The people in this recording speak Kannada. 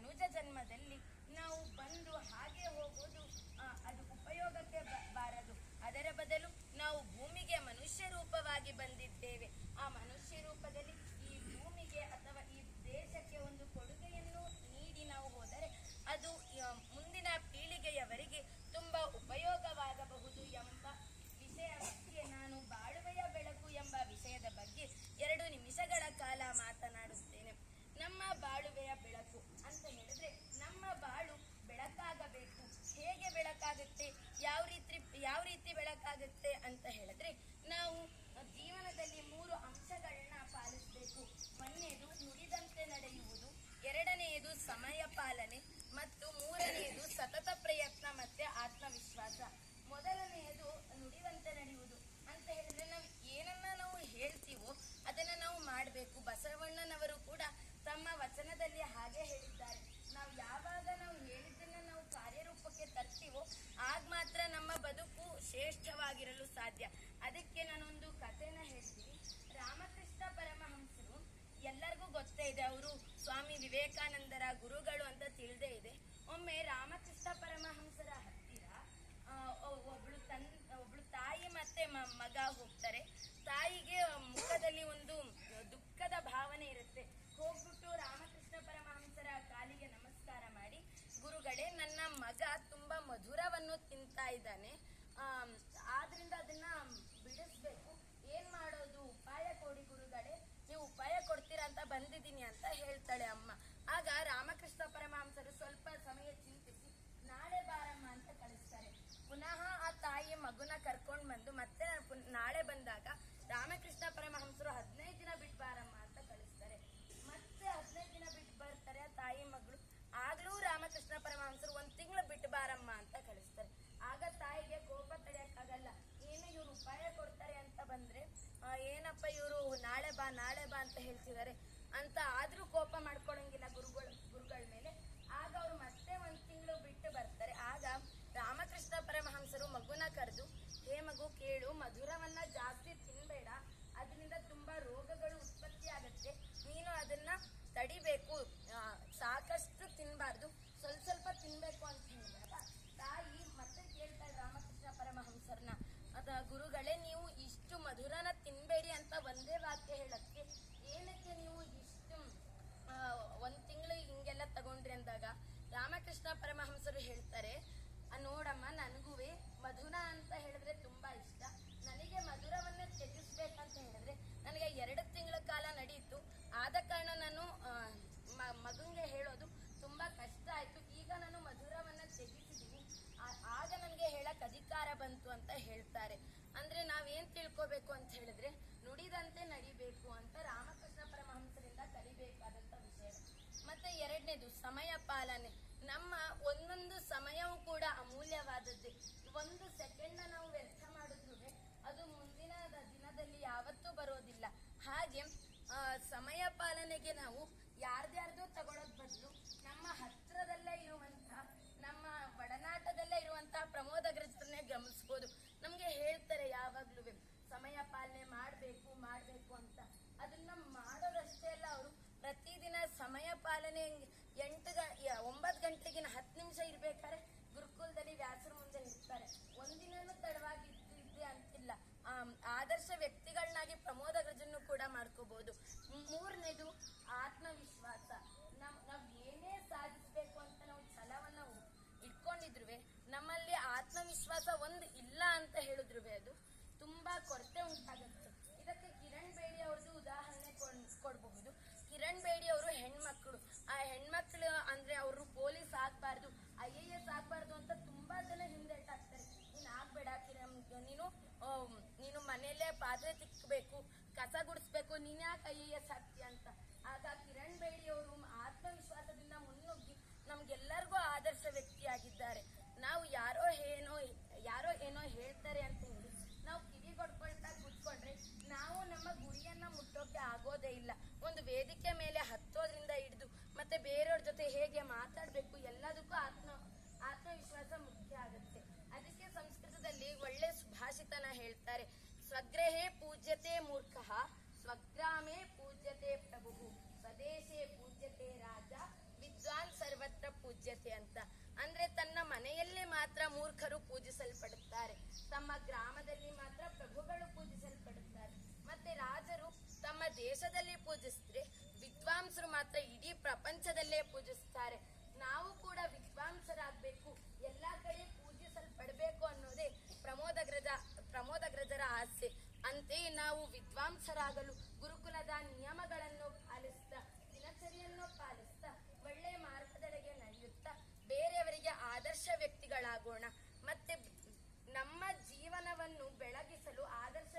ಮನುಜ ಜನ್ಮದಲ್ಲಿ ನಾವು ಬಂದು ಹಾಗೆ ಹೋಗೋದು ಆ, ಅದು ಉಪಯೋಗಕ್ಕೆ ಬಾರದು. ಅದರ ಬದಲು ನಾವು ಭೂಮಿಗೆ ಮನುಷ್ಯ ರೂಪವಾಗಿ ಬಂದಿದ್ದೇವೆ. ಆ ಮನುಷ್ಯ ರೂಪದಲ್ಲಿ ಈ ಭೂಮಿಗೆ ಅಥವಾ ಈ ದೇಶಕ್ಕೆ ಒಂದು ಕೊಡುಗೆಯನ್ನು ನೀಡಿ ನಾವು ಹೋದರೆ ಅದು ಆ, ಮುಂದಿನ ಪೀಳಿಗೆಯವರಿಗೆ ತುಂಬಾ ಉಪಯೋಗವಾಗಬಹುದು ಎಂಬ ವಿಷಯ ಬಗ್ಗೆ ನಾನು ಬಾಳುವೆಯ ಬೆಳಕು ಎಂಬ ವಿಷಯದ ಬಗ್ಗೆ ಎರಡು ನಿಮಿಷಗಳ ಕಾಲ ಮಾತನಾಡುತ್ತೇನೆ ನಮ್ಮ ಬಾಳುವೆಯ ಬೆಳಕು ಅಂತ ಹೇಳಿದ್ರೆ ನಮ್ಮ ಬಾಳು ಬೆಳಕಾಗಬೇಕು ಹೇಗೆ ಬೆಳಕಾಗುತ್ತೆ, ಯಾವ ರೀತಿ ಯಾವ ರೀತಿ ಬೆಳಕಾಗುತ್ತೆ ಅಂತ ಹೇಳಿದ್ರೆ, ನಾವು ಜೀವನದಲ್ಲಿ ಮೂರು ಅಂಶಗಳನ್ನ ಪಾಲಿಸಬೇಕು. ಒಂದನೇದು ನುಡಿದಂತೆ ನಡೆಯುವುದು, ಎರಡನೆಯದು ಸಮಯ ಪಾಲನೆ, ಮತ್ತು ಮೂರನೆಯದು ಸತತ ಪ್ರಯತ್ನ ಮತ್ತೆ ಆತ್ಮವಿಶ್ವಾಸ. ಮೊದಲನೆಯದು ನುಡಿದಂತೆ ನಡೆಯುವುದು. ಅಂತ ಹೇಳಿದ್ರೆ ನಾವು ಏನನ್ನ ನಾವು ಹೇಳ್ತೀವೋ ಅದನ್ನ ನಾವು ಮಾಡಬೇಕು. ಬಸವಣ್ಣನವರು ಕೂಡ ತಮ್ಮ ವಚನದಲ್ಲಿ ಹಾಗೆ ಹೇಳಿದ್ದಾರೆ ನಾವು ಯಾವಾಗ ನಾವು ಹೇಳಿದ್ದನ್ನ ನಾವು ಕಾರ್ಯರೂಪಕ್ಕೆ ತರ್ತೀವೋ ಆಗ ಮಾತ್ರ ನಮ್ಮ ಬದುಕು ಶ್ರೇಷ್ಠವಾಗಿರಲು ಸಾಧ್ಯ. ಅದಕ್ಕೆ ನಾನೊಂದು ಕಥೆನ ಹೇಳ್ತೀನಿ. ರಾಮಕೃಷ್ಣ ಪರಮಹಂಸರು, ಎಲ್ಲರಿಗೂ ಗೊತ್ತೇ ಇದೆ ಅವರು ಸ್ವಾಮಿ ವಿವೇಕಾನಂದರ ಗುರುಗಳು ಅಂತ ತಿಳಿದೇ ಇದೆ. ಒಮ್ಮೆ ರಾಮಕೃಷ್ಣ ಪರಮಹಂಸರ ಹತ್ತಿರ ಒಬ್ಳು ತನ್, ಒಬ್ಳು ತಾಯಿ ಮತ್ತೆ ಮಗ ಹೋಗ್ತಾರೆ. ತಾಯಿಗೆ ಮುಖದಲ್ಲಿ ಒಂದು ದುಃಖದ ಭಾವನೆ ಇರುತ್ತೆ. ಹೋಗ್ಬಿಟ್ಟು ರಾಮಕೃಷ್ಣ ಪರಮಹಂಸರ ಕಾಲಿಗೆ ನಮಸ್ಕಾರ ಮಾಡಿ, ಗುರುಗಳೇ ನನ್ನ ಮಗ ತುಂಬಾ ಮಧುರವನ್ನು ತಿಂತಾ ಇದ್ದಾನೆ. ಆದ್ರಿಂದ ಅದನ್ನ ಬಿಡಿಸ್ಬೇಕು. ಏನ್ ಮಾಡೋದು? ಉಪಾಯ ಕೊಡಿ ಗುರುಗಳೇ. ನೀವು ಉಪಾಯ ಕೊಡ್ತೀರಾ ಅಂತ ಬಂದಿದ್ದೀನಿ ಅಂತ ಹೇಳ್ತಾಳೆ ಅಮ್ಮ. ಆಗ ರಾಮಕೃಷ್ಣ ಪರಮಹಂಸರು ಸ್ವಲ್ಪ ಸಮಯ ಚಿಂತಿಸಿ, ನಾಳೆ ಬಾರಮ್ಮ ಅಂತ ಕಳಿಸ್ತಾರೆ. ಪುನಃ ಆ ತಾಯಿ ಮಗುನ ಕರ್ಕೊಂಡು ಬಂದು ಮತ್ತೆ ನಾಳೆ ಬಂದಾಗ ರಾಮಕೃಷ್ಣ ಪರಮಹಂಸರು ಹದಿನೈದು ದಿನ ಬಿಟ್ಟು ಬಾರಮ್ಮ ಅಂತ ಕಳಿಸ್ತಾರೆ ಮತ್ತೆ ಹದಿನೈದು ದಿನ ಬಿಟ್ಟು ಬರ್ತಾರೆ ಆ ತಾಯಿ ಮಗಳು ಆಗ್ಲೂ ರಾಮಕೃಷ್ಣ ಪರಮಹಂಸರು ಒಂದ್ ತಿಂಗಳು ಬಿಟ್ಟು ಬಾರಮ್ಮ ಅಂತ ಕಳಿಸ್ತಾರೆ ಆಗ ತಾಯಿಗೆ ಕೋಪ ತಡೆಯಕ್ಕಾಗಲ್ಲ ಏನು ಇವ್ರು ಉಪಾಯ ಕೊಡ್ತಾರೆ ಅಂತ ಬಂದ್ರೆ ಆ, ಏನಪ್ಪ ಇವರು ನಾಳೆ ಬಾ ನಾಳೆ ಬಾ ಅಂತ ಹೇಳ್ತಿದ್ದಾರೆ. ಅಂತ ಆದರೂ ಕೋಪ ಮಾಡ್ಕೊಳಂಗಿಲ್ಲ ಗುರುಗಳು, ಗುರುಗಳ ಮೇಲೆ. ಆಗ ಅವ್ರು ಮತ್ತೆ ಒಂದು ತಿಂಗಳು ಬಿಟ್ಟು ಬರ್ತಾರೆ. ಆಗ ರಾಮಕೃಷ್ಣ ಪರಮಹಂಸರು ಮಗುನ ಕರೆದು, ಹೇ ಮಗು, ಕೇಳು, ಮಧುರವನ್ನ ಜಾಸ್ತಿ ತಿನ್ಬೇಡ. ಅದರಿಂದ ತುಂಬಾ ರೋಗಗಳು ಉತ್ಪತ್ತಿ ಆಗುತ್ತೆ. ನೀನು ಅದನ್ನ ತಡಿಬೇಕು. ಸಾಕಷ್ಟು ತಿನ್ನಬಾರ್ದು ಸ್ವಲ್ಪ ಸ್ವಲ್ಪ ತಿನ್ಬೇಕು ಅಂತ ಹೇಳಿದಾಗ ತಾಯಿ ಮತ್ತೆ ಕೇಳ್ತಾಳೆ ರಾಮಕೃಷ್ಣ ಪರಮಹಂಸರನ್ನ. ಅದ, ಗುರುಗಳೇ, ನೀವು ಇಷ್ಟು ಮಧುರನ ಒಂದೇ ವಾಕ್ಯ ಹೇಳಕ್ಕೆ ಏನಕ್ಕೆ ನೀವು ಇಷ್ಟು ಒಂದ್ ತಿಂಗಳು ಹಿಂಗೆಲ್ಲ ತಗೊಂಡ್ರಿ ಅಂದಾಗ ರಾಮಕೃಷ್ಣ ಪರಮಹಂಸರು ಹೇಳ್ತಾರೆ "ಆ, ನೋಡಮ್ಮ ನನಗೂ ಮಧುರ ಅಂತ ಹೇಳಿದ್ರೆ ತುಂಬಾ ಇಷ್ಟ. ನನಗೆ ಮಧುರವನ್ನ ತ್ಯಜಿಸ್ಬೇಕಂತ ಹೇಳಿದ್ರೆ ನನಗೆ ಎರಡು ತಿಂಗಳ ಕಾಲ ನಡೆಯಿತು ಆದ ಕಾರಣ ನಾನು ಮಗುಂಗೆ ಹೇಳೋದು ತುಂಬಾ ಕಷ್ಟ ಆಯ್ತು. ಈಗ ನಾನು ಮಧುರವನ್ನ ತ್ಯಜಿಸಿದ್ದೀನಿ. ಆ- ಆಗ ನನಗೆ ಹೇಳಕ್ ಅಧಿಕಾರ ಬಂತು ಅಂತ ಹೇಳ್ತಾರೆ. ಅಂದ್ರೆ ನಾವೇನ್ ತಿಳ್ಕೊಬೇಕು ಅಂತ ಹೇಳಿದ್ರೆ ನುಡಿದಂತೆ ನಡಿಬೇಕು ಅಂತ ರಾಮಕೃಷ್ಣ ಪರಮಹಂಸರಿಂದ ಕಲಿಬೇಕಾದಂತ ವಿಷಯ. ಮತ್ತೆ ಎರಡನೇದು ಸಮಯ ಪಾಲನೆ. ನಮ್ಮ ಒಂದೊಂದು ಸಮಯವೂ ಕೂಡ ಅಮೂಲ್ಯವಾದದ್ದೇ. ಒಂದು ಸೆಕೆಂಡ್ ನಾವು ವ್ಯರ್ಥ ಮಾಡಿದ್ರು ಅದು ಮುಂದಿನ ದಿನದಲ್ಲಿ ಯಾವತ್ತೂ ಬರೋದಿಲ್ಲ. ಹಾಗೆ ಸಮಯ ಪಾಲನೆಗೆ ನಾವು ಯಾರ್ದ್ಯಾರ್ದು ತಗೊಳ್ಳೋದ್ ಬದಲು ನಮ್ಮ ಹತ್ರದಲ್ಲೇ ಇರುವಂತಹ ನಮ್ಮ ಒಡನಾಟದಲ್ಲೇ ಇರುವಂತಹ ಪ್ರಮೋದಗ್ರಸ್ತರನ್ನೇ ಗಮನಿಸ್ಬೋದು ನಮ್ಗೆ ಹೇಳ್ತಾರೆ ಯಾವಾಗ್ಲೂ ಸಮಯ ಪಾಲನೆ ಮಾಡ್ಬೇಕು ಮಾಡ್ಬೇಕು ಅಂತ ಅದನ್ನ ಮಾಡೋರಷ್ಟೇ ಅಲ್ಲ ಅವರು ಪ್ರತಿದಿನ ಸಮಯ ಪಾಲನೆ ಎಂಟು ಗ ಒಂಬತ್ತು ಗಂಟೆಗಿನ ಹತ್ತು ನಿಮಿಷ ಇರ್ಬೇಕಾದ್ರೆ ಗುರುಕುಲದಲ್ಲಿ ವ್ಯಾಸರ ಮುಂದೆ ಇರ್ತಾರೆ ಒಂದಿನೂ ತಡವಾಗಿ ಇದ್ದು ಇದ್ದೆ ಅಂತಿಲ್ಲ ಆದರ್ಶ ವ್ಯಕ್ತಿಗಳನ್ನಾಗಿ ಪ್ರಮೋದಗ್ರಜನ್ನು ಕೂಡ ಮಾಡ್ಕೋಬಹುದು ಮೂರನೇದು ಆತ್ಮವಿಶ್ವಾಸ. ನಮ್, ನಾವ್ ಏನೇ ಸಾಧಿಸ್ಬೇಕು ಅಂತ ನಾವು ಛಲವನ್ನ ಇಟ್ಕೊಂಡಿದ್ರು ನಮ್ಮಲ್ಲಿ ಆತ್ಮವಿಶ್ವಾಸ ಒಂದು ಇಲ್ಲ ಅಂತ ಹೇಳಿದ್ರು ಅದು ತುಂಬಾ ಕೊರತೆ ಉಂಟಾಗುತ್ತೆ. ಇದಕ್ಕೆ ಕಿರಣ್ ಬೇಡಿ ಅವ್ರದ್ದು ಉದಾಹರಣೆ ಕೊಡಬಹುದು. ಕಿರಣ್ ಬೇಡಿ ಅವರು ಹೆಣ್ಮಕ್ಳು ನೀನು ಮನೆಯಲ್ಲೇ ಪಾತ್ರೆ ತಿಕ್ಕಬೇಕು ಕಸ ಗುಡಿಸ್ಬೇಕು, ನೀನ್ ಯಾಕೆ ಐ ಅಂತ. ಆಗ ಕಿರಣ್ ಬೇಡಿ ಅವರು ಆತ್ಮವಿಶ್ವಾಸದಿಂದ ಮುನ್ನುಗ್ಗಿ ನಮ್ಗೆಲ್ಲರಿಗೂ ಆದರ್ಶ ವ್ಯಕ್ತಿಯಾಗಿದ್ದಾರೆ. ನಾವು ಯಾರೋ ಏನೋ ಯಾರೋ ಏನೋ ಹೇಳ್ತಾರೆ ಅಂತ ಹೇಳಿ ನಾವು ಕಿವಿ ಕೊಡ್ಕೊಳ್ತಾ ಕೂತ್ಕೊಂಡ್ರೆ ನಾವು ನಮ್ಮ ಗುರಿಯನ್ನ ಮುಟ್ಟೋಕೆ ಆಗೋದೇ ಇಲ್ಲ. ಒಂದು ವೇದಿಕೆ ಮೇಲೆ ಹತ್ತೋದ್ರಿಂದ ಹಿಡಿದು ಮತ್ತೆ ಬೇರೆಯವ್ರ ಜೊತೆ ಹೇಗೆ ಮೂರ್ಖರು ಪೂಜಿಸಲ್ಪಡುತ್ತಾರೆ. ತಮ್ಮ ಗ್ರಾಮದಲ್ಲಿ ಮಾತ್ರ ಪ್ರಭುಗಳು ಪೂಜಿಸಲ್ಪಡುತ್ತಾರೆ. ಮತ್ತೆ ರಾಜರು ತಮ್ಮ ದೇಶದಲ್ಲಿ ಪೂಜಿಸಿದ್ರೆ ವಿದ್ವಾಂಸರು ಮಾತ್ರ ಇಡೀ ಪ್ರಪಂಚದಲ್ಲೇ ಪೂಜಿಸ್ತಾರೆ. ನಾವು ಕೂಡ ವಿದ್ವಾಂಸರಾಗಬೇಕು. ಎಲ್ಲ ಕಡೆ ಪೂಜಿಸಲ್ಪಡಬೇಕು ಅನ್ನೋದೇ ಪ್ರಮೋದಗ್ರಜ, ಪ್ರಮೋದಗ್ರಜರ ಆಸೆ. ಅಂತೆಯೇ ನಾವು ವಿದ್ವಾಂಸರಾಗಲು ಗುರುಕುಲದ ನಿಯಮಗಳನ್ನು ಮತ್ತೆ ನಮ್ಮ ಜೀವನವನ್ನು ಬೆಳಗಿಸಲು ಆದರ್ಶ